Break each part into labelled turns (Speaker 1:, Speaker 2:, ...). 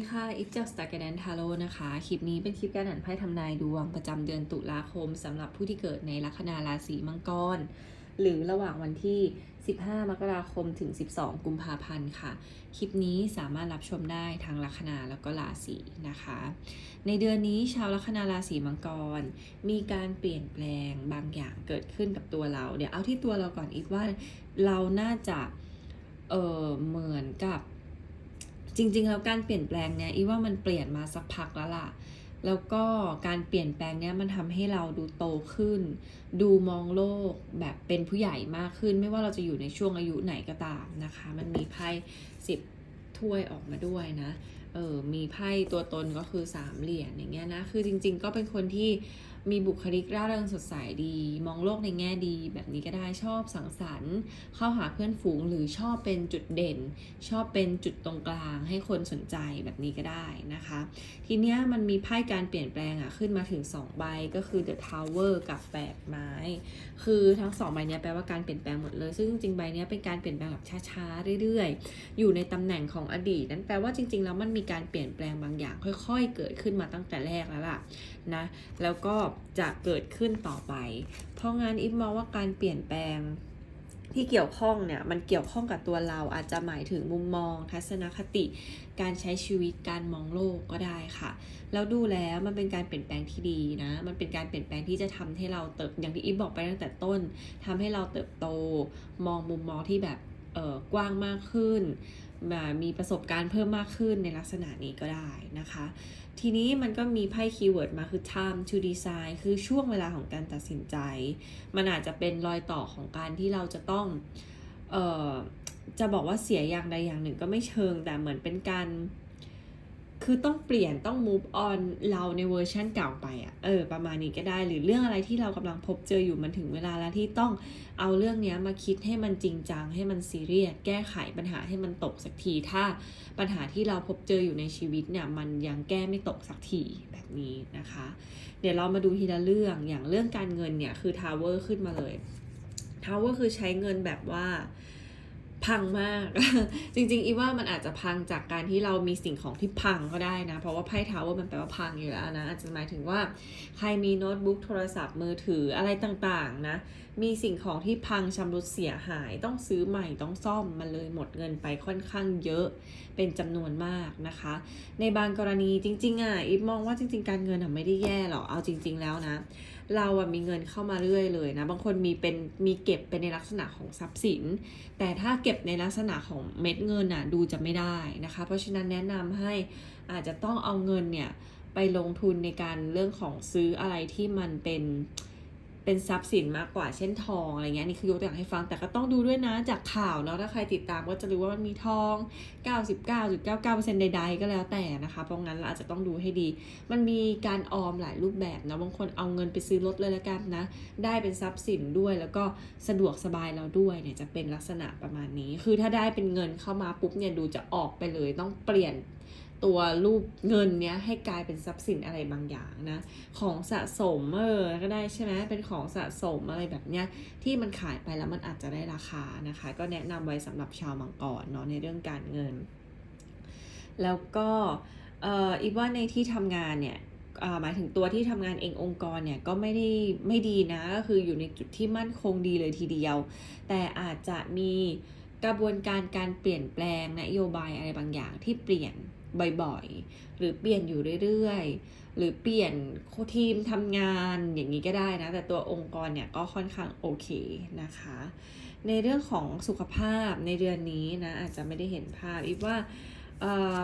Speaker 1: สวัสดีค่ะ อิฟจากสตาร์แกนทาโร่นะคะ คลิปนี้เป็นคลิปการอ่านไพ่ทำนายดวงประจำเดือนตุลาคมสำหรับผู้ที่เกิดในลัคนาราศีมังกร หรือระหว่างวันที่ 15 มกราคมถึง 12 กุมภาพันธ์ค่ะ คลิปนี้สามารถรับชมได้ทางลัคนาแล้วก็ราศีนะคะ ในเดือนนี้ชาวลัคนาราศีมังกร มีการเปลี่ยนแปลงบางอย่างเกิดขึ้นกับตัวเรา เดี๋ยวเอาที่ตัวเราก่อนอีกว่าเราน่าจะเออเหมือนกับ จริงๆแล้วการเปลี่ยนแปลงเนี่ยอีว่ามันเปลี่ยนมาสักพักแล้วล่ะ แล้วก็การเปลี่ยนแปลงเนี้ยมันทำให้เราดูโตขึ้น ดูมองโลกแบบเป็นผู้ใหญ่มากขึ้น ไม่ว่าเราจะอยู่ในช่วงอายุไหนก็ตามนะคะ มันมีไพ่สิบถ้วยออกมาด้วยนะ เออมีไพ่ตัวตนก็คือสามเหรียญอย่างเงี้ยนะ คือจริงๆก็เป็นคนที่ มีบุคลิกร่าเริงสดใสดี มองโลกในแง่ดี แบบนี้ก็ได้ชอบสังสรรค์ เข้าหาเพื่อนฝูงหรือชอบเป็นจุดเด่น ชอบเป็นจุดตรงกลาง ให้คนสนใจแบบนี้ก็ได้นะคะ ทีเนี้ยมันมีไพ่การเปลี่ยนแปลงอะขึ้นมาถึง 2 ใบก็คือ The Tower กับแปดไม้ คือทั้งสองใบเนี้ยแปลว่าการเปลี่ยนแปลงหมดเลย ซึ่งจริงๆใบเนี้ยเป็นการเปลี่ยนแปลงแบบช้าๆเรื่อยๆ อยู่ในตำแหน่งของอดีต นั้นแปลว่าจริงๆแล้วมันมีการเปลี่ยนแปลงบางอย่าง ค่อย ๆ เกิดขึ้นมาตั้งแต่แรกแล้วล่ะนะแล้วก็จะเกิดขึ้นต่อไป เพราะงั้นอิฟมองว่าการเปลี่ยนแปลงที่เกี่ยวข้องเนี่ยมันเกี่ยวข้องกับตัวเราอาจจะหมายถึงมุมมอง ทัศนคติ การใช้ชีวิตการมองโลกก็ได้ค่ะแล้วดูแล้วมันเป็นการเปลี่ยนแปลงที่ดีนะ มันเป็นการเปลี่ยนแปลงที่จะทำให้เราเติบอย่างที่อีฟบอกไปตั้งแต่ต้นทำให้เราเติบโตมองมุมมองที่แบบเออกว้างมากขึ้น มามีประสบการณ์เพิ่มมากขึ้นในลักษณะนี้ก็ได้นะคะ ทีนี้มันก็มีไพ่คีย์เวิร์ดมาคือ time to decide คือช่วงเวลาของการตัดสินใจ มันอาจจะเป็นรอยต่อของการที่เราจะต้องเอ่อจะบอกว่าเสียอย่างใดอย่างหนึ่งก็ไม่เชิงแต่เหมือนเป็นการ คือต้องเปลี่ยนต้อง move on เราในเวอร์ชันเก่าไปอะเออ ประมาณนี้ก็ได้ หรือเรื่องอะไรที่เรากำลังพบเจออยู่มันถึงเวลาแล้วที่ต้องเอาเรื่องเนี้ยมาคิดให้มันจริงจัง ให้มันซีเรียสแก้ไขปัญหาให้มันตกสักที ถ้าปัญหาที่เราพบเจออยู่ในชีวิตเนี่ยมันยังแก้ไม่ตกสักทีแบบนี้นะคะ เดี๋ยวเรามาดูทีละเรื่องอย่างเรื่องการเงินเนี่ยคือทาวเวอร์ขึ้นมาเลยทาวเวอร์คือใช้เงินแบบว่า พังมาก จริง ๆ อีว่ามันอาจจะพังจากการที่เรามีสิ่งของที่พังก็ได้นะ เพราะว่าไพ่ทาวเวอร์มันแปลว่าพังอยู่แล้วนะ อาจจะหมายถึงว่าใครมีโน้ตบุ๊กโทรศัพท์มือถืออะไรต่างๆนะ มีสิ่งของที่พังชำรุดเสียหาย ต้องซื้อใหม่ต้องซ่อมมันเลยหมดเงินไปค่อนข้างเยอะเป็นจำนวนมากนะคะ ในบางกรณีจริงๆอะอีฟมองว่าจริง ๆ การเงินอะไม่ได้แย่หรอกเอาจริง ๆ แล้วนะ เราอะมีเงินเข้ามาเรื่อยเลยนะ บางคนมีเป็นมีเก็บเป็นในลักษณะของทรัพย์สิน แต่ถ้าเก็บในลักษณะของเม็ดเงินอะดูจะไม่ได้นะคะ เพราะฉะนั้นแนะนำให้อาจจะต้องเอาเงินเนี่ยไปลงทุนในการเรื่องของซื้ออะไรที่มันเป็นเป็นทรัพย์สินมากกว่าเช่นทองอะไรเงี้ยนี่คือยกตัวอย่างให้ฟังแต่ก็ต้องดูด้วยนะจากข่าวเนาะถ้าใครติดตามก็จะรู้ว่ามันมีทอง 99.99%ใดๆ ก็แล้วแต่นะคะเพราะงั้นเราอาจจะต้องดูให้ดี มันมีการออมหลายรูปแบบนะบางคนเอาเงินไปซื้อรถเลยละกันนะ ได้เป็นทรัพย์สินด้วยแล้วก็สะดวกสบายเราด้วยเนี่ยจะเป็นลักษณะประมาณนี้ คือถ้าได้เป็นเงินเข้ามาปุ๊บเนี่ยดูจะออกไปเลยต้องเปลี่ยน ตัวรูปเงินเนี้ยให้กลายเป็นทรัพย์สินอะไรบางอย่างนะ ของสะสมเออก็ได้ใช่ไหมเป็นของสะสมอะไรแบบเนี้ยที่มันขายไปแล้วมันอาจจะได้ราคานะคะ ก็แนะนำไว้สำหรับชาวมังกรเนาะในเรื่องการเงิน แล้วก็เอ่ออีกว่าในที่ทำงานเนี่ยหมายถึงตัวที่ทำงานเององค์กรเนี่ยก็ไม่ได้ไม่ดีนะก็คืออยู่ในจุดที่มั่นคงดีเลยทีเดียว แต่อาจจะมีกระบวนการการเปลี่ยนแปลงนโยบายอะไรบางอย่างที่เปลี่ยน บ่อยๆ หรือเปลี่ยนอยู่เรื่อยๆ หรือเปลี่ยนทีมทำงานอย่างนี้ก็ได้นะ แต่ตัวองค์กรเนี่ยก็ค่อนข้างโอเคนะคะ ในเรื่องของสุขภาพในเดือนนี้นะอาจจะไม่ได้เห็นภาพอีกว่า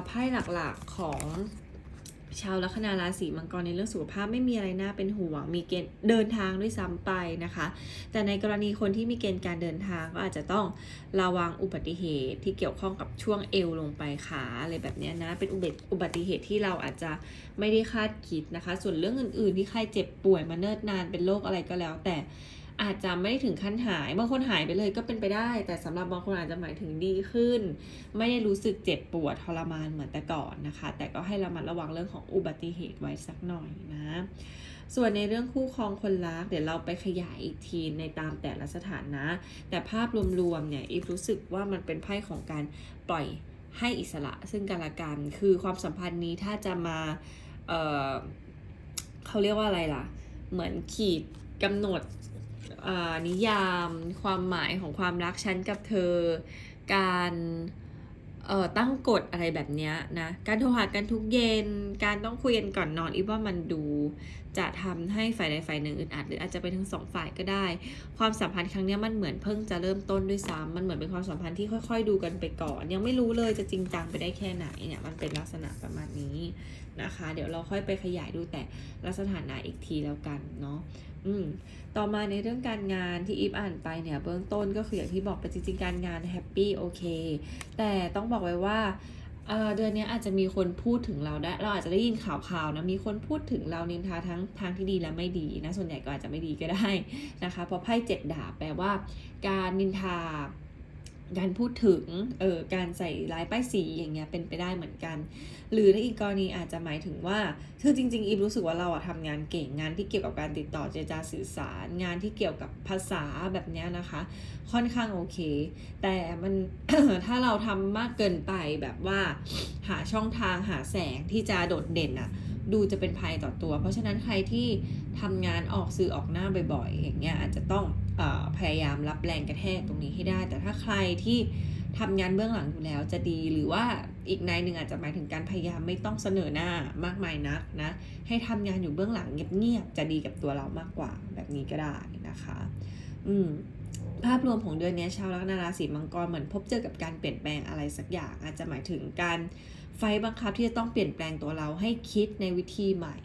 Speaker 1: ไพ่หลักๆของ ชาวลัคนาราศีมังกรในเรื่องสุขภาพไม่มีอะไรน่าเป็นห่วง มีเกณฑ์เดินทางด้วยซ้ำไปนะคะ แต่ในกรณีคนที่มีเกณฑ์การเดินทางก็อาจจะต้องระวังอุบัติเหตุที่เกี่ยวข้องกับช่วงเอวลงไปขาอะไรแบบนี้นะ เป็นอุบัติอุบัติเหตุที่เราอาจจะไม่ได้คาดคิดนะคะ ส่วนเรื่องอื่น ๆ ที่ใครเจ็บป่วยมาเนิ่นนานเป็นโรคอะไรก็แล้วแต่ อาจจะไม่ได้ถึงขั้นหาย บางคนหายไปเลยก็เป็นไปได้ แต่สำหรับบางคนอาจจะหมายถึงดีขึ้น ไม่ได้รู้สึกเจ็บปวดทรมานเหมือนแต่ก่อนนะคะ แต่ก็ให้ระมัดระวังเรื่องของอุบัติเหตุไว้สักหน่อยนะ ส่วนในเรื่องคู่ครองคนรัก เดี๋ยวเราไปขยายอีกทีในตามแต่ละสถานะ แต่ภาพรวมๆเนี่ยอีฟรู้สึกว่ามันเป็นไพ่ของการปล่อยให้อิสระซึ่งกันและกัน คือความสัมพันธ์นี้ถ้าจะมาเเขาเรียกว่าอะไรล่ะ เหมือนขีดกำหนด นิยาม ความหมายของความรักฉันกับเธอ การตั้งกฎอะไรแบบนี้นะ การโทรหากันทุกเย็น การต้องคุยกันก่อนนอนอีว่ามันดู จะทำให้ฝ่ายใดฝ่ายหนึ่งอึดอัดหรืออาจจะเป็นทั้งสองฝ่ายก็ได้ ความสัมพันธ์ครั้งนี้มันเหมือนเพิ่งจะเริ่มต้นด้วยซ้ำมันเหมือนเป็นความสัมพันธ์ที่ค่อย ๆ ดูกันไปก่อน ยังไม่รู้เลยจะจริงจังไปได้แค่ไหนเนี่ยมันเป็นลักษณะประมาณนี้นะคะ เดี๋ยวเราค่อยไปขยายดูแต่ลักษณะไหนอีกทีแล้วกันเนาะ อืมต่อมาในเรื่องการงานที่อีฟอ่านไปเนี่ยเบื้องต้นก็คืออย่างที่บอกไปจริงๆการงานแฮปปี้โอเค แต่ต้องบอกไว้ว่าเดือนนี้อาจจะมีคนพูดถึงเราได้ เราอาจจะได้ยินข่าวๆนะ มีคนพูดถึงเรานินทาทั้งทางที่ดีและไม่ดีนะ ส่วนใหญ่ก็อาจจะไม่ดีก็ได้นะคะ เพราะไพ่เจ็ดดาบแปลว่า การนินทา การพูดถึงเออการใส่ร้ายป้ายสีอย่างเงี้ยเป็นไปได้เหมือนกัน หรือในอีกกรณีอาจจะหมายถึงว่าคือจริง ๆ อีฟรู้สึกว่าเราอะทำงานเก่งงานที่เกี่ยวกับการติดต่อเจรจาสื่อสาร งานที่เกี่ยวกับภาษาแบบเนี้ยนะคะ ค่อนข้างโอเค แต่มันถ้าเราทำมากเกินไปแบบว่า หาช่องทางหาแสงที่จะโดดเด่นอะ ดูจะเป็นภัยต่อตัว เพราะฉะนั้นใครที่ทำงานออกสื่อออกหน้าบ่อยๆ อย่างเงี้ยอาจจะต้องอพยายามรับแรงกระแทกตรงนี้ให้ได้ แต่ถ้าใครที่ทำงานเบื้องหลังอยู่แล้วจะดีหรือว่าอีกในหนึ่งอาจจะหมายถึงการพยายามไม่ต้องเสนอหน้ามากมายนักนะ ให้ทำงานอยู่เบื้องหลังเงียบๆจะดีกับตัวเรามากกว่าแบบนี้ก็ได้นะคะ อืมภาพรวมของเดือนนี้ชาวลัคนาราศีมังกรเหมือนพบเจอกับการเปลี่ยนแปลงอะไรสักอย่าง อาจจะหมายถึงการ ไฟบังคับที่จะต้องเปลี่ยนแปลงตัวเราให้คิดในวิธีใหม่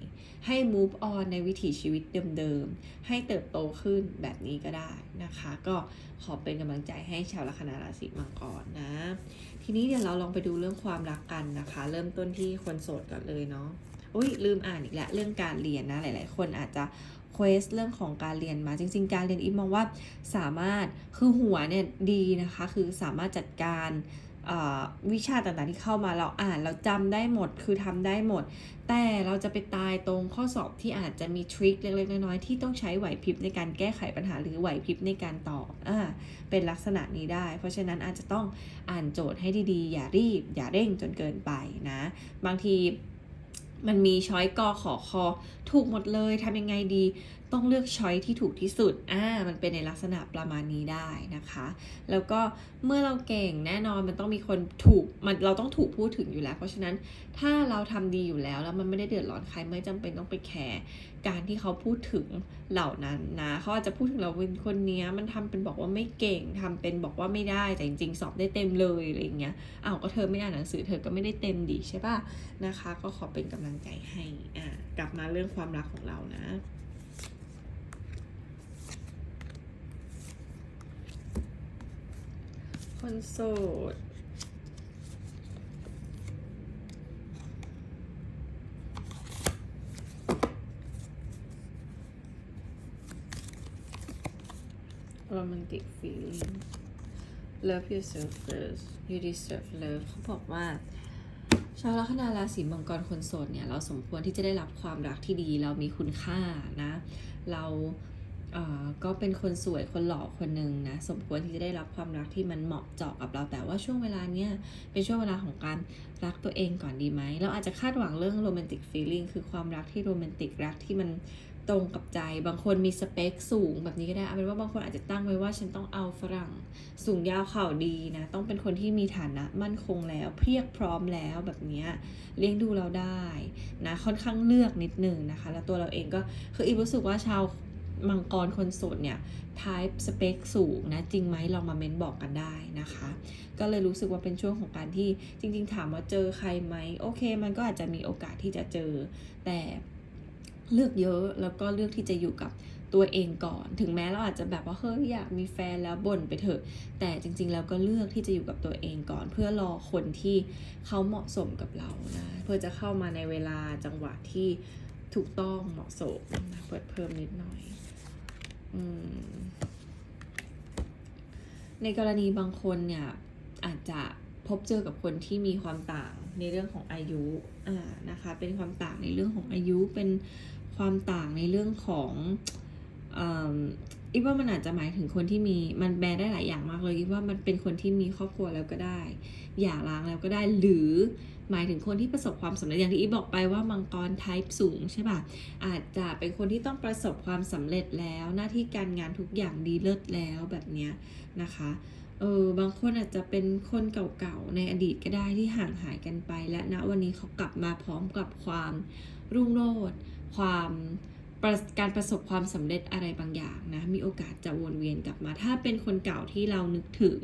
Speaker 1: ให้ move on ในวิถีชีวิตเดิมๆ ให้เติบโตขึ้นแบบนี้ก็ได้นะคะ ก็ขอเป็นกำลังใจให้ชาวลัคนาราศีมังกรนะ ทีนี้เดี๋ยวเราลองไปดูเรื่องความรักกันนะคะ เริ่มต้นที่คนโสดก่อนเลยเนาะอุ้ยลืมอ่านอีกแล้วเรื่องการเรียนนะหลาย ๆ คนอาจจะเควสเรื่องของการเรียนมาจริง ๆ การเรียนอีฟมองว่าสามารถคือหัวเนี่ยดีนะคะ คือสามารถจัดการ วิชาต่างๆที่เข้ามาเราอ่านเราจำได้หมดคือทำได้หมด แต่เราจะไปตายตรงข้อสอบที่อาจจะมีทริคเล็กๆน้อยๆที่ต้องใช้ไหวพริบในการแก้ไขปัญหาหรือไหวพริบในการตอบอ่าเป็นลักษณะนี้ได้ เพราะฉะนั้นอาจจะต้องอ่านโจทย์ให้ดีๆ อย่ารีบ อย่าเร่งจนเกินไปนะ บางทีมันมีช้อยกอขอคอถูกหมดเลยทำยังไงดี ต้องเลือกช้อยที่ถูกที่สุด อ่า มันเป็นในลักษณะประมาณนี้ได้นะคะ แล้วก็เมื่อเราเก่งแน่นอนมันต้องมีคนถูก มันเราต้องถูกพูดถึงอยู่แล้ว เพราะฉะนั้นถ้าเราทำดีอยู่แล้วแล้วมันไม่ได้เดือดร้อนใครไม่จำเป็นต้องไปแคร์การที่เขาพูดถึงเหล่านั้นนะเขาอาจจะพูดถึงเราเป็นคนเนี้ยมันทำเป็นบอกว่าไม่เก่งทำเป็นบอกว่าไม่ได้แต่จริงๆสอบได้เต็มเลยอะไรอย่างเงี้ยอ้าวก็เธอไม่อ่านหนังสือเธอก็ไม่ได้เต็มดีใช่ป่ะนะคะ ก็ขอเป็นกำลังใจให้อ่ากลับมาเรื่องความรักของเรานะ คนโสด romantic feeling love yourself first you deserve love เขาบอกว่า ชาวลัคนาราศีมังกรคนโสดเนี่ย เราสมควรที่จะได้รับความรักที่ดี เรามีคุณค่านะ เรา ก็เป็นคนสวยคนหล่อคนหนึ่งนะสมควรที่จะได้รับความรักที่มันเหมาะเจาะกับเรา แต่ว่าช่วงเวลาเนี้ยเป็นช่วงเวลาของการรักตัวเองก่อนดีไหมเราอาจจะคาดหวังเรื่องโรแมนติกฟีลิ่งคือความรักที่โรแมนติกรักที่มันตรงกับใจบางคนมีสเปคสูงแบบนี้ก็ได้เอาเป็นว่าบางคนอาจจะตั้งไว้ว่าฉันต้องเอาฝรั่ง สูงยาวเข่าดีนะต้องเป็นคนที่มีฐานะมั่นคงแล้ว เพียบพร้อมแล้วแบบนี้เลี้ยงดูเราได้นะค่อนข้างเลือกนิดนึงนะคะ แล้วตัวเราเองก็คืออีรู้สึกว่าชาว มังกรคนโสดเนี่ย type สเปคสูงนะ จริงไหมลองมาเม้นบอกกันได้นะคะ ก็เลยรู้สึกว่าเป็นช่วงของการที่จริง ๆ ถามว่าเจอใครไหมโอเค มันก็อาจจะมีโอกาสที่จะเจอ แต่เลือกเยอะแล้วก็เลือกที่จะอยู่กับตัวเองก่อน ถึงแม้เราอาจจะแบบว่าเฮ้ยอยากมีแฟนแล้วบ่นไปเถอะ แต่จริง ๆ แล้วก็เลือกที่จะอยู่กับตัวเองก่อน เพื่อรอคนที่เขาเหมาะสมกับเรานะเพื่อจะเข้ามาในเวลาจังหวะที่ถูกต้องเหมาะสมนะเปิดเพิ่มนิดหน่อย ในกรณีบางคนเนี่ยอาจจะพบเจอกับคนที่มีความต่างในเรื่องของอายุอ่านะคะ เป็นความต่างในเรื่องของอายุ เป็นความต่างในเรื่องของเอ่ออีฟว่ามันอาจจะหมายถึงคนที่มีมันแปลได้หลายอย่างมากเลยอีฟว่ามันเป็นคนที่มีครอบครัวแล้วก็ได้ หย่าร้างแล้วก็ได้หรือ หมายถึงคนที่ประสบความสำเร็จอย่างที่อีบอกไปว่ามังกรไทป์สูงใช่ป่ะอาจจะเป็นคนที่ต้องประสบความสำเร็จแล้ว หน้าที่การงานทุกอย่างดีเลิศแล้วแบบเนี้ยนะคะเออบางคนอาจจะเป็นคนเก่าๆในอดีตก็ได้ที่ห่างหายกันไป และณวันนี้เขากลับมาพร้อมกับความรุ่งโรจน์ความ การประสบความสำเร็จอะไรบางอย่างนะ มีโอกาสจะวนเวียนกลับมา ถ้าเป็นคนเก่าที่เรานึกถึง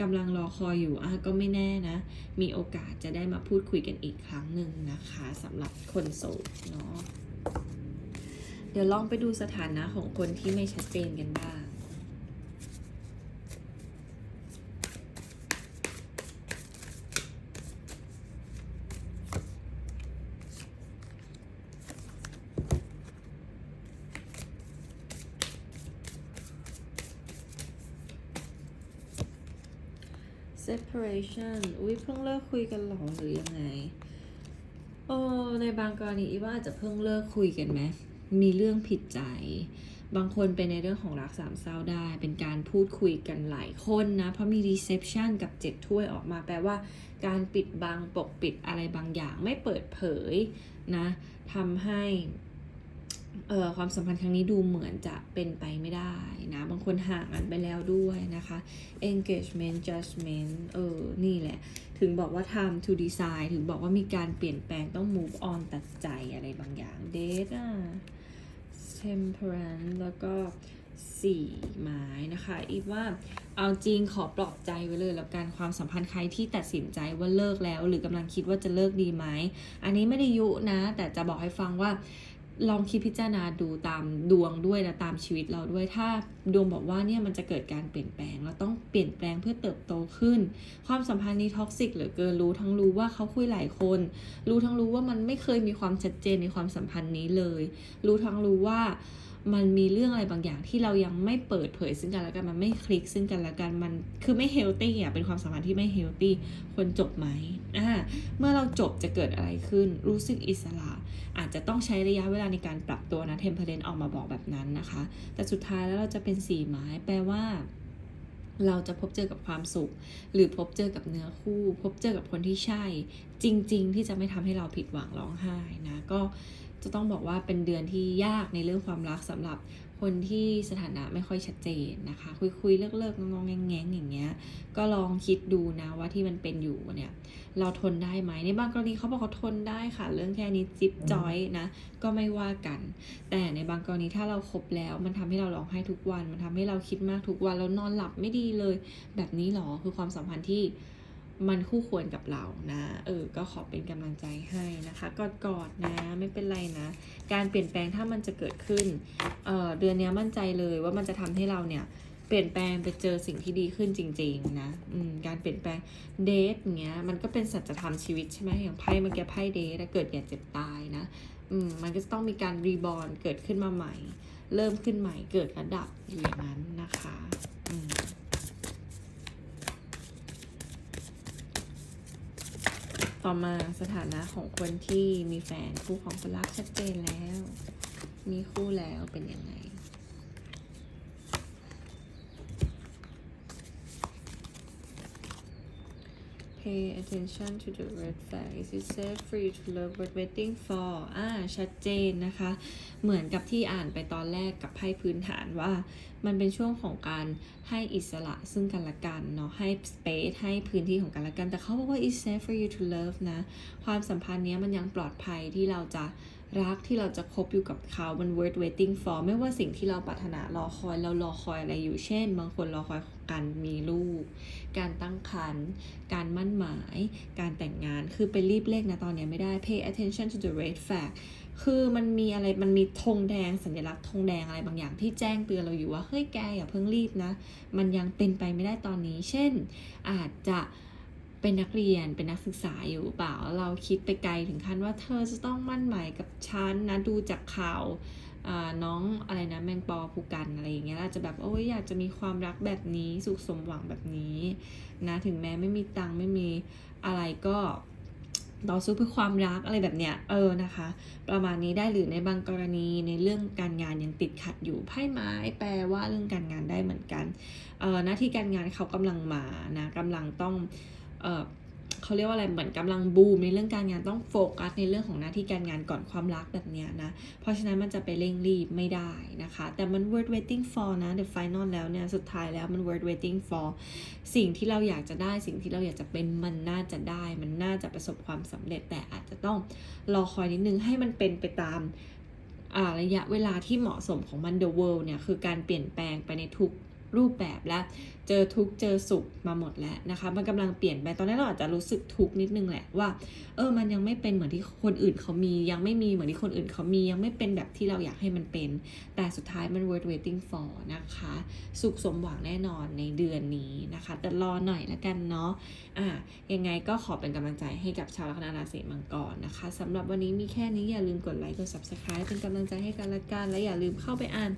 Speaker 1: กำลังรอคอยอยู่อะก็ไม่แน่นะ มีโอกาสจะได้มาพูดคุยกันอีกครั้งหนึ่งนะคะสำหรับคนโสดเนาะเดี๋ยวลองไปดูสถานะของคนที่ไม่ชัดเจนกันบ้าง separation อุ้ยเพิ่งเลิกคุยกันหรอหรือยังไงโอ้ในบางกรณีอีว่าอาจจะเพิ่งเลิกคุยกันไหมมีเรื่องผิดใจ บางคนเป็นในเรื่องของรักสามเศร้าได้ เป็นการพูดคุยกันหลายคนนะ เพราะมี reception กับเจ็ดถ้วยออกมาแปลว่าการปิดบังปกปิดอะไรบางอย่างไม่เปิดเผยนะทำให้ เอ่อความสัมพันธ์ครั้งนี้ดูเหมือนจะเป็นไปไม่ได้นะ บางคนห่างกันไปแล้วด้วยนะคะ engagement judgment เออ นี่แหละ ถึงบอกว่า time to decide ถึงบอกว่ามีการเปลี่ยนแปลงต้อง move on ตัดใจอะไรบางอย่าง date อะ temperance แล้วก็สี่ไม้นะคะอีฟว่าเอาจริงขอปลอบใจไว้เลยแล้วกันความสัมพันธ์ใครที่ตัดสินใจว่าเลิกแล้ว หรือกำลังคิดว่าจะเลิกดีไหม อันนี้ไม่ได้ยุนะ แต่จะบอกให้ฟังว่า ลองคิดพิจารณาดูตามดวงด้วยนะตามชีวิตเราด้วย ถ้าดวงบอกว่าเนี่ยมันจะเกิดการเปลี่ยนแปลง เราต้องเปลี่ยนแปลงเพื่อเติบโตขึ้น ความสัมพันธ์นี้ท็อกซิกเหลือเกินรู้ทั้งรู้ว่าเขาคุยหลายคน รู้ทั้งรู้ว่ามันไม่เคยมีความชัดเจนในความสัมพันธ์นี้เลย รู้ทั้งรู้ว่า มันมีเรื่องอะไรบางอย่างที่เรายังไม่เปิดเผยซึ่งกันและกันมันไม่คลิกซึ่งกันและกันมันคือไม่เฮลตี้อะเป็นความสัมพันธ์ที่ไม่เฮลตี้ควรจบไหมอ่าเมื่อเราจบจะเกิดอะไรขึ้น รู้สึกอิสระ อาจจะต้องใช้ระยะเวลาในการปรับตัวนะเทมเพลนออกมาบอกแบบนั้นนะคะ แต่สุดท้ายแล้วเราจะเป็นสีไม้แปลว่าเราจะพบเจอกับความสุข หรือพบเจอกับเนื้อคู่ พบเจอกับคนที่ใช่ จริง ๆ ที่จะไม่ทำให้เราผิดหวังร้องไห้นะก็ จะต้องบอกว่าเป็นเดือนที่ยากในเรื่องความรักสำหรับคนที่สถานะไม่ค่อยชัดเจนนะคะ คุยคุยๆเลิกเลิกๆงงแงงๆอย่างเงี้ย ก็ลองคิดดูนะว่าที่มันเป็นอยู่เนี่ย เราทนได้ไหมในบางกรณีเขาบอกเขาทนได้ค่ะ เรื่องแค่นี้จิ๊บจอยนะ ก็ไม่ว่ากัน แต่ในบางกรณีถ้าเราครบแล้ว มันทำให้เราร้องไห้ทุกวัน มันทำให้เราคิดมากทุกวันแล้วนอนหลับไม่ดีเลย แบบนี้หรอคือความสัมพันธ์ที่ มันคู่ควรกับเรานะ เออ ก็ขอเป็นกำลังใจให้นะคะกอดกอดๆนะ ไม่เป็นไรนะ การเปลี่ยนแปลงถ้ามันจะเกิดขึ้น เออเดือนนี้มั่นใจเลยว่ามันจะทำให้เราเนี่ยเปลี่ยนแปลงไปเจอสิ่งที่ดีขึ้นจริง ๆ นะการเปลี่ยนแปลงเดทเงี้ย มันก็เป็นสัจธรรมชีวิตใช่ไหมอย่างไพ่เมื่อกี้ไพ่เดทอะเกิดแก่เจ็บตายนะมมันก็จะต้องมีการรีบอร์นเกิดขึ้นมาใหม่ เริ่มขึ้นใหม่เกิดระดับอยู่อย่างนั้นนะคะ อืม ต่อมาสถานะของคนที่มีแฟนคู่ของคนรักชัดเจนแล้ว มีคู่แล้วเป็นยังไง Pay attention to the red flag is it safe for you to love what waiting for อ่า ชัดเจนนะคะ เหมือนกับที่อ่านไปตอนแรกกับไพ่พื้นฐานว่า มันเป็นช่วงของการให้อิสระซึ่งกันและกันเนาะ ให้ space ให้พื้นที่ของกันและกัน แต่เขาบอกว่า it's safe for you to love นะ ความสัมพันธ์เนี้ยมันยังปลอดภัยที่เราจะรักที่เราจะคบอยู่กับเขามัน worth waiting for ไม่ว่าสิ่งที่เราปรารถนารอคอยเรารอคอยอะไรอยู่ เช่น บางคนรอคอย การมีลูก การตั้งครรภ์การมั่นหมาย การแต่งงานคือไปรีบเลขนะตอนนี้ไม่ได้ pay attention to the red flag คือมันมีอะไรมันมีธงแดงสัญลักษณ์ธงแดงอะไรบางอย่างที่แจ้งเตือนเราอยู่ว่าเฮ้ยแกอย่าเพิ่งรีบนะ มันยังเป็นไปไม่ได้ตอนนี้ เช่น อาจจะเป็นนักเรียนเป็นนักศึกษาอยู่เปล่า เราคิดไปไกลถึงขั้นว่าเธอจะต้องมั่นหมายกับฉันนะดูจากข่าว น้องอะไรนะแมงปอภูกันอะไรอย่างเงี้ยอาจจะแบบโอ้ยอยากจะมีความรักแบบนี้สุขสมหวังแบบนี้นะถึงแม้ไม่มีตังค์ไม่มีอะไรก็ต่อสู้เพื่อความรักอะไรแบบเนี้ยเออนะคะ ประมาณนี้ได้หรือในบางกรณีในเรื่องการงานยังติดขัดอยู่ไพ่ไม้แปลว่าเรื่องการงานได้เหมือนกันเออหน้าที่การงานเขากำลังมานะกำลังต้องเออ เขาเรียกว่าอะไรเหมือนกำลังบูมในเรื่องการงานต้องโฟกัสในเรื่องของหน้าที่การงานก่อนความรักแบบเนี้ยนะ เพราะฉะนั้นมันจะไปเร่งรีบไม่ได้นะคะ แต่มัน worth waiting for นะ the final แล้วเนี่ยสุดท้ายแล้วมัน worth waiting for สิ่งที่เราอยากจะได้สิ่งที่เราอยากจะเป็นมันน่าจะได้ มันน่าจะประสบความสำเร็จแต่อาจจะต้องรอคอยนิดนึงให้มันเป็นไปตามระยะเวลาที่เหมาะสมของมัน the world เนี่ยคือการเปลี่ยนแปลงไปในทุกรูปแบบและ เจอทุกเจอสุขมาหมดแล้วนะคะ มันกำลังเปลี่ยนไปตอนนี้เราอาจจะรู้สึกทุกข์นิดนึงแหละว่า เออมันยังไม่เป็นเหมือนที่คนอื่นเขามี ยังไม่มีเหมือนที่คนอื่นเขามี ยังไม่เป็นแบบที่เราอยากให้มันเป็น แต่สุดท้ายมัน worth waiting for นะคะ สุขสมหวังแน่นอนในเดือนนี้นะคะ แต่รอหน่อยละกันเนาะอะยังไงก็ขอเป็นกำลังใจให้กับชาวลัคนาราศีมังกรนะคะสำหรับวันนี้มีแค่นี้อย่าลืมกดไลค์กด subscribe เป็นกำลังใจให้กันละกันและอย่าลืมเข้าไปอ่าน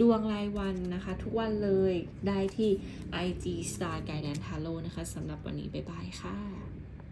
Speaker 1: ดวงรายวันนะคะ ทุกวันเลยได้ที่ IG Star Guidance Tarot นะคะสำหรับวันนี้ บ๊ายบายค่ะ